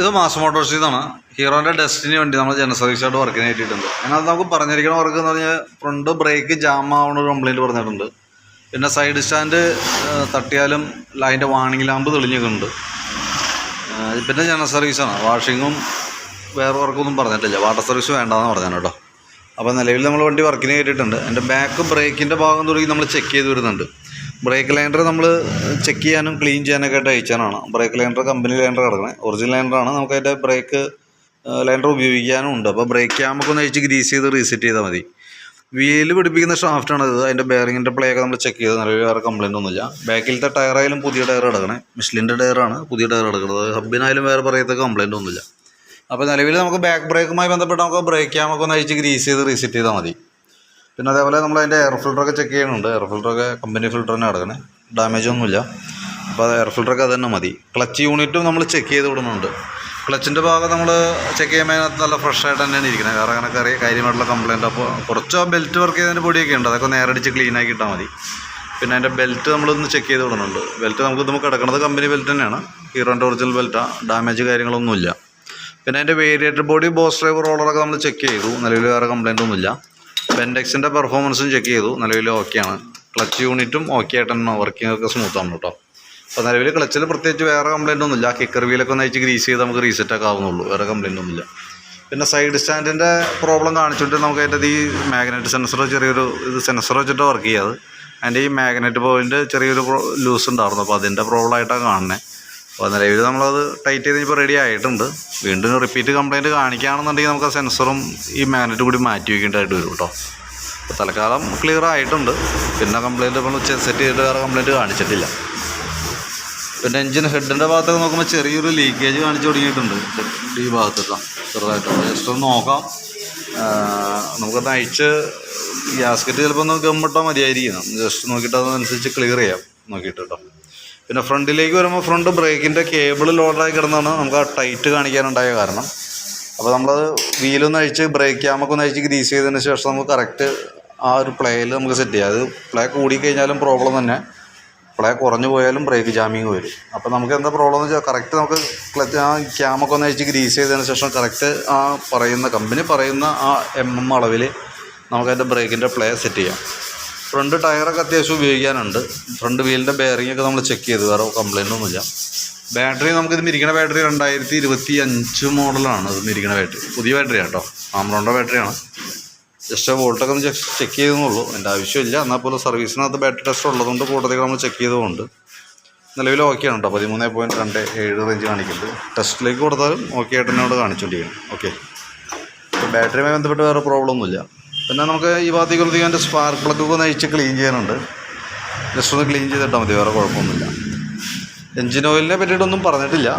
ഇത് mass Motors ഇതാണ് ഹീറോന്റെ destiny വേണ്ടി നമ്മൾ ജന സർവീസായിട്ട് വർക്കിന് കയറ്റിയിട്ടുണ്ട് അതിനകത്ത് നമുക്ക് പറഞ്ഞിരിക്കുന്ന വർക്ക് എന്ന് പറഞ്ഞാൽ ഫ്രണ്ട് ബ്രേക്ക് ജാം ആവുന്ന ഒരു കംപ്ലയിന്റ് പറഞ്ഞിട്ടുണ്ട്. പിന്നെ സൈഡ് സ്റ്റാൻഡ് തട്ടിയാലും അതിന്റെ വാണിംഗ് ലാമ്പ് തെളിഞ്ഞിട്ടുണ്ട് പിന്നെ ജനറൽ സർവീസാണ് വാഷിങ്ങും വേറെ വർക്കൊന്നും പറഞ്ഞിട്ടില്ല. വാട്ടർ സർവീസ് വേണ്ടാന്ന് പറഞ്ഞു കേട്ടോ. അപ്പോൾ നിലവിൽ നമ്മൾ വണ്ടി വർക്കിന് കയറ്റിയിട്ടുണ്ട് എന്റെ ബാക്ക് ബ്രേക്കിന്റെ ഭാഗം തുടങ്ങി നമ്മൾ ചെക്ക് ചെയ്ത് വരുന്നുണ്ട്. ബ്രേക്ക് ലൈൻഡർ നമ്മൾ ചെക്ക് ചെയ്യാനും ക്ലീൻ ചെയ്യാനൊക്കെ ആയിട്ട് അയച്ചാനാണ് ബ്രേക്ക് ലൈൻഡർ കമ്പനി ലൈൻഡർ കിടക്കണത് ഒറിജിനൽ ലൈൻഡറാണ് നമുക്ക് അതിന്റെ ബ്രേക്ക് ലൈൻഡർ ഉപയോഗിക്കാനും ഉണ്ട്. അപ്പോൾ ബ്രേക്ക് ക്യാമൊക്കെ ഒന്ന് അയച്ച് ഗ്രീസ് ചെയ്ത് റീസെറ്റ് ചെയ്താൽ മതി. വീൽ പിടിപ്പിക്കുന്ന ഷാഫ്റ്റാണ് ഇത്. അതിന്റെ ബെയറിങ്ങിന്റെ പ്ലേ ഒക്കെ നമ്മൾ ചെക്ക് ചെയ്ത് നിലവിൽ വേറെ കംപ്ലയിന്റ് ഒന്നുമില്ല. ബാക്കിലത്തെ ടയറായാലും പുതിയ ടയർ കിടക്കണേ മിഷ്ലിന്റെ ടയറാണ് പുതിയ ടയർ കിടക്കുന്നത് ഹബിനായാലും വേറെ പറയത്തെ കംപ്ലയിന്റ് ഒന്നുമില്ല. അപ്പോൾ നിലവിൽ നമുക്ക് ബാക്ക് ബ്രേക്കുമായി ബന്ധപ്പെട്ട് നമുക്ക് ബ്രേക്ക് ക്യാമൊക്കെ ഒന്ന് അയച്ച് ഗ്രീസ് ചെയ്ത് റീസെറ്റ് ചെയ്താൽ മതി. പിന്നെ അതേപോലെ നമ്മൾ അതിന്റെ എയർ ഫിൽറ്ററൊക്കെ ചെക്ക് ചെയ്യുന്നുണ്ട്. എയർ ഫിൽറ്ററൊക്കെ കമ്പനി ഫിൽറ്റർ തന്നെ കിടക്കണേ ഡാമേജ് ഒന്നുമില്ല. അപ്പോൾ എയർ ഫിൽറ്ററൊക്കെ അത് തന്നെ മതി. ക്ലച്ച് യൂണിറ്റും നമ്മൾ ചെക്ക് ചെയ്ത് വിടുന്നുണ്ട്. ക്ലച്ചിന്റെ ഭാഗം നമ്മൾ ചെക്ക് ചെയ്യുമ്പോൾ അതിനകത്ത് നല്ല ഫ്രഷ് ആയിട്ട് തന്നെയാണ് ഇരിക്കുന്നത് വേറെ അങ്ങനെ അറിയാം. കാര്യമായിട്ടുള്ള കംപ്ലയിന്റ് അപ്പോൾ കുറച്ച് ബെൽറ്റ് വർക്ക് ചെയ്തതിന്റെ പൊടിയൊക്കെ ഉണ്ട്. അതൊക്കെ നേരടിച്ച് ക്ലീൻ ആക്കി ഇട്ടാൽ മതി. പിന്നെ അതിന്റെ ബെൽറ്റ് നമ്മളൊന്ന് ചെക്ക് ചെയ്ത് വിടുന്നുണ്ട്. ബെൽറ്റ് നമുക്ക് നമുക്ക് കിടക്കുന്നത് കമ്പനി ബെൽറ്റ് തന്നെയാണ്. ഹീറോന്റെ ഒറിജിനൽ ബെൽറ്റാണ് ഡാമേജ് കാര്യങ്ങളൊന്നുമില്ല. പിന്നെ അതിന്റെ വേരിയേറ്റർ ബോഡി ബോസ് ഡ്രൈവർ റോളറൊക്കെ നമ്മൾ ചെക്ക് ചെയ്തു. നിലവിൽ വേറെ കംപ്ലയിന്റ് ഒന്നുമില്ല. ബെൻഡെക്സിന്റെ പെർഫോമൻസും ചെക്ക് ചെയ്തു. നിലവിൽ ഓക്കെയാണ് ക്ലച്ച് യൂണിറ്റും ഓക്കെ ആയിട്ട് തന്നെ വർക്കിംഗ് ഒക്കെ സ്മൂത്താണ് കേട്ടോ അപ്പോൾ നിലവിൽ ക്ലച്ചിൽ പ്രത്യേകിച്ച് വേറെ കംപ്ലയിന്റ് ഒന്നുമില്ല കിക്കർ വീലൊക്കെ ഒന്ന് അയച്ച് ഗ്രീസ് ചെയ്ത് നമുക്ക് റീസെറ്റ് ഒക്കെ ആവുന്നുള്ളൂ. വേറെ കംപ്ലയിന്റ് ഒന്നുമില്ല പിന്നെ സൈഡ് സ്റ്റാൻഡിന്റെ പ്രോബ്ലം കാണിച്ചിട്ട് നമുക്ക് അതിന്റെ ഈ മാഗ്നറ്റ് സെൻസറോ ചെറിയൊരു ഇത് സെൻസർ വെച്ചിട്ട് വർക്ക് ചെയ്യാതെ അതിന്റെ ഈ മാഗ്നറ്റ് പോയിന്റ് ചെറിയൊരു ലൂസ് ഉണ്ടായിരുന്നു. അപ്പോൾ അതിന്റെ പ്രോബ്ലം ആയിട്ടാണ് കാണുന്നത് അപ്പോൾ നിലവിൽ നമ്മളത് ടൈറ്റ് ചെയ്ത് ഇപ്പോൾ റെഡി ആയിട്ടുണ്ട്. വീണ്ടും റിപ്പീറ്റ് കംപ്ലയിന്റ് കാണിക്കുകയാണെന്നുണ്ടെങ്കിൽ നമുക്ക് ആ സെൻസറും ഈ മാഗ്നറ്റ് കൂടി മാറ്റി വയ്ക്കേണ്ടതായിട്ട് വരും കേട്ടോ. അപ്പോൾ തൽക്കാലം ക്ലിയർ ആയിട്ടുണ്ട്. പിന്നെ കംപ്ലയിന്റ് ഇപ്പോൾ സെറ്റ് ചെയ്തിട്ട് വേറെ കംപ്ലയിന്റ് കാണിച്ചിട്ടില്ല. പിന്നെ എഞ്ചിൻ ഹെഡിന്റെ ഭാഗത്തൊക്കെ നോക്കുമ്പോൾ ചെറിയൊരു ലീക്കേജ് കാണിച്ചു തുടങ്ങിയിട്ടുണ്ട്. ഈ ഭാഗത്തൊക്കെ ചെറുതായിട്ട് ജസ്റ്റ് ഒന്ന് നോക്കാം. നമുക്കത് അയച്ച് ഗ്യാസ്കറ്റ് ചിലപ്പോൾ ഒന്ന് ഗമ്മിട്ടാൽ മതിയായിരിക്കും. ജസ്റ്റ് നോക്കിയിട്ട് അതനുസരിച്ച് ക്ലിയർ ചെയ്യാം. നോക്കിയിട്ട് കേട്ടോ. പിന്നെ ഫ്രണ്ടിലേക്ക് വരുമ്പോൾ ഫ്രണ്ട് ബ്രേക്കിന്റെ കേബിൾ ലോഡായി കിടന്നാണ് നമുക്ക് ആ ടൈറ്റ് കാണിക്കാനുണ്ടായ കാരണം. അപ്പോൾ നമ്മളത് വീലൊന്ന് അഴിച്ച് ബ്രേക്ക് ക്യാമൊക്കെ ഒന്ന് അഴിച്ച് ഗ്രീസ് ചെയ്തതിന് ശേഷം നമുക്ക് കറക്റ്റ് ആ ഒരു പ്ലേയിൽ നമുക്ക് സെറ്റ് ചെയ്യാം. അത് പ്ലേ കൂടിക്കഴിഞ്ഞാലും പ്രോബ്ലം തന്നെ. പ്ലേ കുറഞ്ഞു പോയാലും ബ്രേക്ക് ജാമിങ് വരും. അപ്പോൾ നമുക്ക് എന്താ പ്രോബ്ലം എന്ന് വെച്ചാൽ കറക്റ്റ് നമുക്ക് ക്ലച്ച് ആ ക്യാമൊക്കെ ഒന്ന് അഴിച്ച് ഗ്രീസ് ചെയ്തതിന് ശേഷം കറക്റ്റ് ആ പറയുന്ന കമ്പനി പറയുന്ന ആ എം എം അളവിൽ നമുക്കതിന്റെ ബ്രേക്കിന്റെ പ്ലേ സെറ്റ് ചെയ്യാം. ഫ്രണ്ട് ടയറൊക്കെ അത്യാവശ്യം ഉപയോഗിക്കാനുണ്ട്. ഫ്രണ്ട് വീലിന്റെ ബെയറിംഗ് ഒക്കെ നമ്മൾ ചെക്ക് ചെയ്തു. വേറെ കംപ്ലയിന്റ് ഒന്നുമില്ല. ബാറ്ററി നമുക്കിത് മിരിക്കണ ബാറ്ററി രണ്ടായിരത്തി ഇരുപത്തി അഞ്ച് മോഡലാണ് ഇത് മിരിക്കണ ബാറ്ററി പുതിയ ബാറ്ററി കേട്ടോ ആമറോണ്ട ബാറ്ററിയാണ് ജസ്റ്റ് വോൾട്ടൊക്കെ ഒന്ന് ചെക്ക് ചെയ്തെന്നുള്ളൂ. എന്റെ ആവശ്യമില്ല. എന്നാൽ പോലും സർവീസിനകത്ത് ബാറ്ററി ടെസ്റ്റ് ഉള്ളതുകൊണ്ട് കൂടുതൽ നമ്മൾ ചെക്ക് ചെയ്തുകൊണ്ട് നിലവിൽ ഓക്കെയാണ് കേട്ടോ പതിമൂന്ന് പോയിന്റ് രണ്ട് ഏഴ് റേഞ്ച് കാണിക്കുന്നുണ്ട്. ടെസ്റ്റിലേക്ക് കൊടുത്താലും ഓക്കെ ആയിട്ട് തന്നെ അവിടെ കാണിച്ചുകൊണ്ടിരിക്കണം ഓക്കെ ബാറ്ററിയുമായി ബന്ധപ്പെട്ട് വേറെ പ്രോബ്ലം ഒന്നുമില്ല. പിന്നെ നമുക്ക് ഈ ഭാഗത്തേക്ക് വന്നത്തേക്ക് അതിന്റെ സ്പാർക്ക് പ്ലഗ് ഒന്ന് അഴിച്ച് ക്ലീൻ ചെയ്യാനുണ്ട്. ജസ്റ്റ് ഒന്ന് ക്ലീൻ ചെയ്തിട്ടാൽ മതി വേറെ കുഴപ്പമൊന്നുമില്ല. എൻജിൻ ഓയിലിനെ പറ്റിയിട്ടൊന്നും പറഞ്ഞിട്ടില്ല.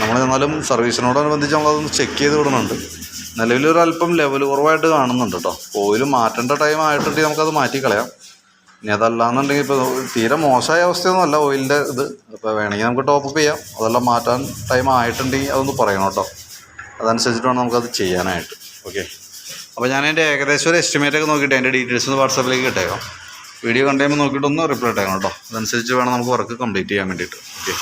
നമ്മൾ എന്നാലും സർവീസിനോടനുബന്ധിച്ച് നമ്മളതൊന്ന് ചെക്ക് ചെയ്ത് വിടുന്നുണ്ട്. നിലവിലൊരല്പം ലെവൽ കുറവായിട്ട് കാണുന്നുണ്ട് കേട്ടോ ഓയിൽ മാറ്റേണ്ട ടൈം ആയിട്ടുണ്ടെങ്കിൽ നമുക്കത് മാറ്റിക്കളയാം. ഇനി അതല്ലാന്നുണ്ടെങ്കിൽ ഇപ്പോൾ തീരെ മോശമായ അവസ്ഥയൊന്നും അല്ല ഓയിലിന്റെ ഇത്. അപ്പോൾ വേണമെങ്കിൽ നമുക്ക് ടോപ്പ് അപ്പ് ചെയ്യാം. അതെല്ലാം മാറ്റാൻ ടൈം ആയിട്ടുണ്ടെങ്കിൽ അതൊന്ന് പറയണം കേട്ടോ അതനുസരിച്ചിട്ട് വേണം നമുക്കത് ചെയ്യാനായിട്ട്. ഓക്കെ അപ്പോൾ ഞാൻ എന്റെ ഏകദേശം ഒരു എസ്റ്റിമേറ്റ് ഒക്കെ നോക്കിയിട്ട് എന്റെ ഡീറ്റെയിൽസ് ഒന്ന് വാട്സാപ്പിലേക്ക് ഇട്ടേക്കാം. വീഡിയോ കണ്ടു കഴിയുമ്പോൾ നോക്കിയിട്ടൊന്ന് റിപ്ലൈ ഇട്ടേക്കണം കേട്ടോ. അതനുസരിച്ച് വേണം നമുക്ക് വർക്ക് കംപ്ലീറ്റ് ചെയ്യാൻ വേണ്ടിയിട്ട്. ഓക്കെ